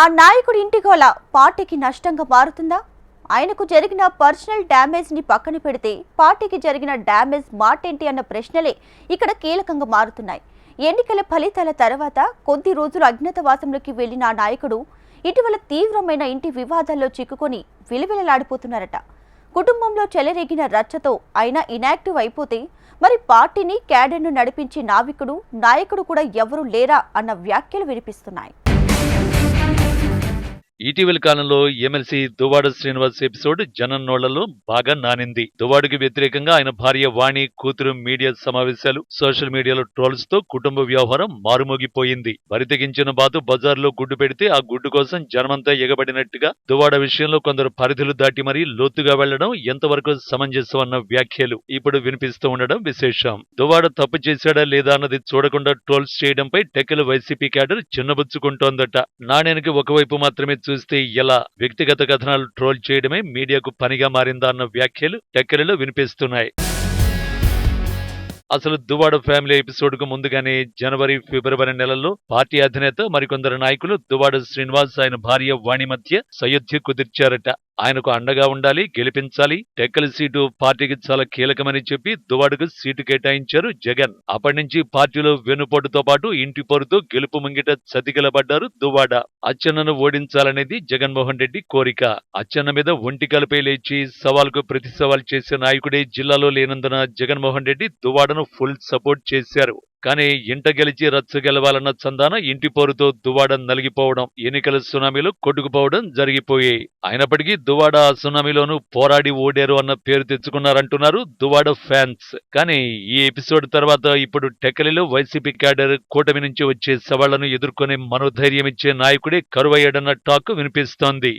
ఆ నాయకుడి ఇంటిగోల పార్టీకి నష్టంగా మారుతుందా? ఆయనకు జరిగిన పర్సనల్ డ్యామేజ్ని పక్కన పెడితే పార్టీకి జరిగిన డ్యామేజ్ మాటేంటి అన్న ప్రశ్నలే ఇక్కడ కీలకంగా మారుతున్నాయి. ఎన్నికల ఫలితాల తర్వాత కొద్ది రోజులు అజ్ఞాతవాసంలోకి వెళ్ళిన ఆ నాయకుడు ఇటీవల తీవ్రమైన ఇంటి వివాదాల్లో చిక్కుకొని విలవిలలాడిపోతున్నారట. కుటుంబంలో చెలరేగిన రచ్చతో ఆయన ఇనాక్టివ్ అయిపోతే మరి పార్టీని క్యాడర్ను నడిపించే నావికుడు నాయకుడు కూడా ఎవరూ లేరా అన్న వ్యాఖ్యలు వినిపిస్తున్నాయి. ఇటీవలి కాలంలో ఎమ్మెల్సీ దువాడ శ్రీనివాస్ ఎపిసోడ్ జనం నోళ్ళలో బాగా నానింది. దువాడుకి వ్యతిరేకంగా ఆయన భార్య వాణి కూతురు మీడియా సమావేశాలు సోషల్ మీడియాలో ట్రోల్స్తో కుటుంబ వ్యవహారం మారుమోగిపోయింది. బరితెగించిన బాతు బజార్లో గుడ్డు పెడితే ఆ గుడ్డు కోసం జనమంతా ఎగబడినట్టుగా దువాడ విషయంలో కొందరు పరిధులు దాటి మరీ లోతుగా వెళ్ళడం ఎంతవరకు సమంజసం అన్న వ్యాఖ్యలు ఇప్పుడు వినిపిస్తూ ఉండడం విశేషం. దువాడ తప్పు చేశాడా లేదా అన్నది చూడకుండా ట్రోల్స్ చేయడంపై టెక్కలు వైసీపీ క్యాడర్ చిన్నబుచ్చుకుంటోందట. నాణ్యానికి ఒకవైపు మాత్రమే చూస్తే ఎలా వ్యక్తిగత కథనాలు ట్రోల్ చేయడమే మీడియాకు పనిగా మారిందా అన్న వ్యాఖ్యలు టెక్కలిలో వినిపిస్తున్నాయి. అసలు దువాడ ఫ్యామిలీ ఎపిసోడ్కు ముందుగానే జనవరి ఫిబ్రవరి నెలల్లో పార్టీ అధినేత మరికొందరు నాయకులు దువాడ శ్రీనివాస్ ఆయన భార్య వాణి మధ్య సయోధ్య కుదిర్చారట. ఆయనకు అండగా ఉండాలి గెలిపించాలి. టెక్కలి సీటు పార్టీకి చాలా కీలకమని చెప్పి దువాడకు సీటు కేటాయించారు జగన్. అప్పటి నుంచి పార్టీలో వెనుపోటుతో పాటు ఇంటి పొరుతో గెలుపు ముంగిట చతికిలబడ్డారు దువాడ. అచ్చెన్నను ఓడించాలనేది జగన్మోహన్ రెడ్డి కోరిక. అచ్చెన్న మీద ఒంటి కలిపే లేచి సవాల్కు ప్రతి సవాల్ చేసే నాయకుడే జిల్లాలో లేనందున జగన్మోహన్ రెడ్డి దువాడను ఫుల్ సపోర్ట్ చేశారు. కానీ ఇంట గెలిచి రచ్చ గెలవాలన్న చందాన ఇంటి పోరుతో దువాడ నలిగిపోవడం ఎన్నికల సునామీలో కొట్టుకుపోవడం జరిగిపోయాయి. అయినప్పటికీ దువాడ ఆ సునామీలోనూ పోరాడి ఓడారు అన్న పేరు తెచ్చుకున్నారంటున్నారు దువాడ ఫ్యాన్స్. కానీ ఈ ఎపిసోడ్ తర్వాత ఇప్పుడు టెక్కలిలో వైసీపీ క్యాడర్ కూటమి నుంచి వచ్చే సవాళ్ళను ఎదుర్కొనే మనోధైర్యం ఇచ్చే నాయకుడే కరువయ్యాడన్న టాక్ వినిపిస్తోంది.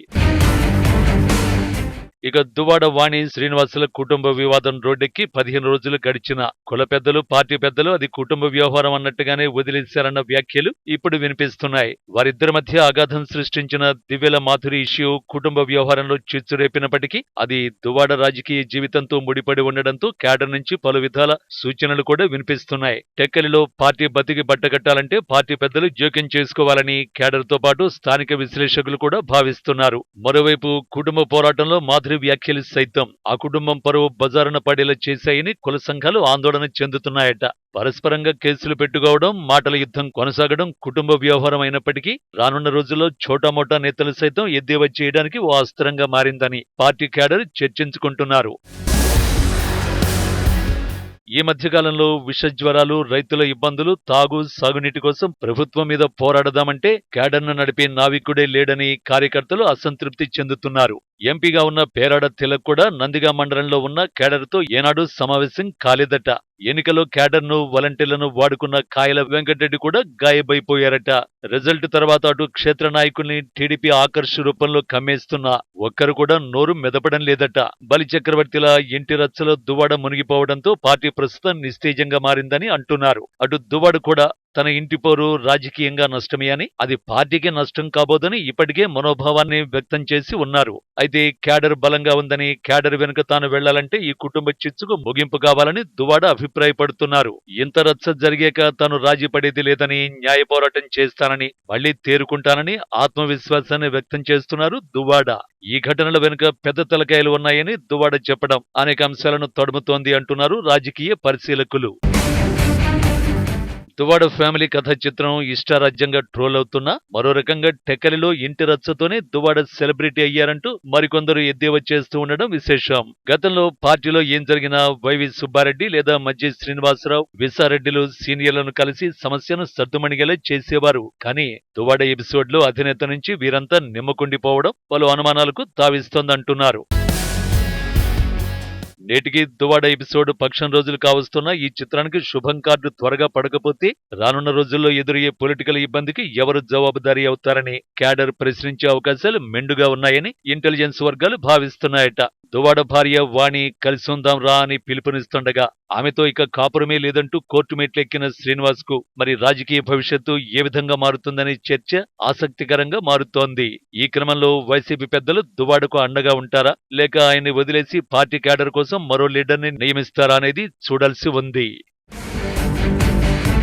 ఇక దువాడ వాణి శ్రీనివాసుల కుటుంబ వివాదం రోడ్డెక్కి పదిహేను రోజులు గడిచిన కుల పెద్దలు పార్టీ పెద్దలు అది కుటుంబ వ్యవహారం అన్నట్టుగానే వదిలేశారన్న వ్యాఖ్యలు ఇప్పుడు వినిపిస్తున్నాయి. వారిద్దరి మధ్య అగాధం సృష్టించిన దివ్యల మాధురి ఇష్యూ కుటుంబ వ్యవహారంలో చిచ్చురేపినప్పటికీ అది దువాడ రాజకీయ జీవితంతో ముడిపడి ఉండడంతో క్యాడర్ నుంచి పలు విధాల సూచనలు కూడా వినిపిస్తున్నాయి. టెక్కలిలో పార్టీ బతికి బట్టగట్టాలంటే పార్టీ పెద్దలు జోక్యం చేసుకోవాలని కేడర్తో పాటు స్థానిక విశ్లేషకులు కూడా భావిస్తున్నారు. మరోవైపు కుటుంబ పోరాటంలో మాధురి వ్యాఖ్యలు సైతం ఆ కుటుంబం పరువు బజారున పడేలా చేశాయని కుల సంఘాలు ఆందోళన చెందుతున్నాయట. పరస్పరంగా కేసులు పెట్టుకోవడం మాటల యుద్ధం కొనసాగడం కుటుంబ వ్యవహారం అయినప్పటికీ రానున్న రోజుల్లో చోటామోటా నేతలు సైతం ఎద్దేవా చేయడానికి ఓ అస్త్రంగా మారిందని పార్టీ క్యాడర్ చర్చించుకుంటున్నారు. ఈ మధ్యకాలంలో విష జ్వరాలు రైతుల ఇబ్బందులు తాగు సాగునీటి కోసం ప్రభుత్వం మీద పోరాడదామంటే క్యాడర్ను నడిపే నావికుడే లేడని కార్యకర్తలు అసంతృప్తి చెందుతున్నారు. ఎంపీగా ఉన్న పేరాడ తిలక్ కూడా నందిగా మండలంలో ఉన్న కేడర్తో ఏనాడు సమావేశం కాలేదట. ఎన్నికలో క్యాడర్ను వాలంటీర్లను వాడుకున్న కాయల వెంకటరెడ్డి కూడా గాయబైపోయారట. రిజల్ట్ తర్వాత అటు క్షేత్ర నాయకుల్ని టీడీపీ ఆకర్ష రూపంలో కమ్మేస్తున్నా ఒక్కరు కూడా నోరు మెదపడం లేదట. బలి చక్రవర్తిల ఇంటి రచ్చలో దువ్వాడ మునిగిపోవడంతో పార్టీ ప్రస్తుతం నిస్తేజంగా మారిందని అంటున్నారు. అటు దువ్వాడ కూడా తన ఇంటి పోరు రాజకీయంగా నష్టమే అని అది పార్టీకి నష్టం కాబోదని ఇప్పటికే మనోభావాన్ని వ్యక్తం చేసి ఉన్నారు. అయితే క్యాడర్ బలంగా ఉందని క్యాడర్ వెనుక తాను వెళ్ళాలంటే ఈ కుటుంబ చిచ్చుకు ముగింపు కావాలని దువాడ అభిప్రాయపడుతున్నారు. ఇంత రచ్చ జరిగాక తాను రాజీ పడేది లేదని న్యాయ పోరాటం చేస్తానని మళ్ళీ తేరుకుంటానని ఆత్మవిశ్వాసాన్ని వ్యక్తం చేస్తున్నారు దువాడ. ఈ ఘటనల వెనుక పెద్ద తలకాయలు ఉన్నాయని దువాడ చెప్పడం అనేక అంశాలను తడుముతోంది అంటున్నారు రాజకీయ పరిశీలకులు. దువాడ ఫ్యామిలీ కథ చిత్రం ఇష్టారాజ్యంగా ట్రోల్ అవుతున్నా మరో రకంగా టెక్కలిలో ఇంటి రచ్చతోనే దువాడ సెలబ్రిటీ అయ్యారంటూ మరికొందరు ఎద్దేవా చేస్తూ ఉండడం విశేషం. గతంలో పార్టీలో ఏం జరిగినా వైవి సుబ్బారెడ్డి లేదా మజ్జి శ్రీనివాసరావు విసారెడ్డిలు సీనియర్లను కలిసి సమస్యను సర్దుమణిగేలా చేసేవారు. కానీ దువాడ ఎపిసోడ్లో అధినేత నుంచి వీరంతా నిమ్మకుండిపోవడం పలు అనుమానాలకు తావిస్తోందంటున్నారు. నేటికి దువాడ ఎపిసోడ్ పక్షం రోజులు కావస్తున్న ఈ చిత్రానికి శుభం కార్డు త్వరగా పడకపోతే రానున్న రోజుల్లో ఎదురయ్యే పొలిటికల్ ఇబ్బందికి ఎవరు జవాబుదారీ అవుతారని క్యాడర్ ప్రశ్నించే అవకాశాలు మెండుగా ఉన్నాయని ఇంటెలిజెన్స్ వర్గాలు భావిస్తున్నాయట. దువాడ భార్య వాణి కలిసొందాం రా అని పిలుపునిస్తుండగా ఆమెతో ఇక కాపురమే లేదంటూ కోర్టు మెట్లెక్కిన శ్రీనివాస్కు మరి రాజకీయ భవిష్యత్తు ఏ విధంగా మారుతుందనే చర్చ ఆసక్తికరంగా మారుతోంది. ఈ క్రమంలో వైసీపీ పెద్దలు దువాడకు అండగా ఉంటారా? లేక ఆయన్ని వదిలేసి పార్టీ క్యాడర్ కోసం మరో లీడర్ని నియమిస్తారా అనేది చూడాల్సి ఉంది.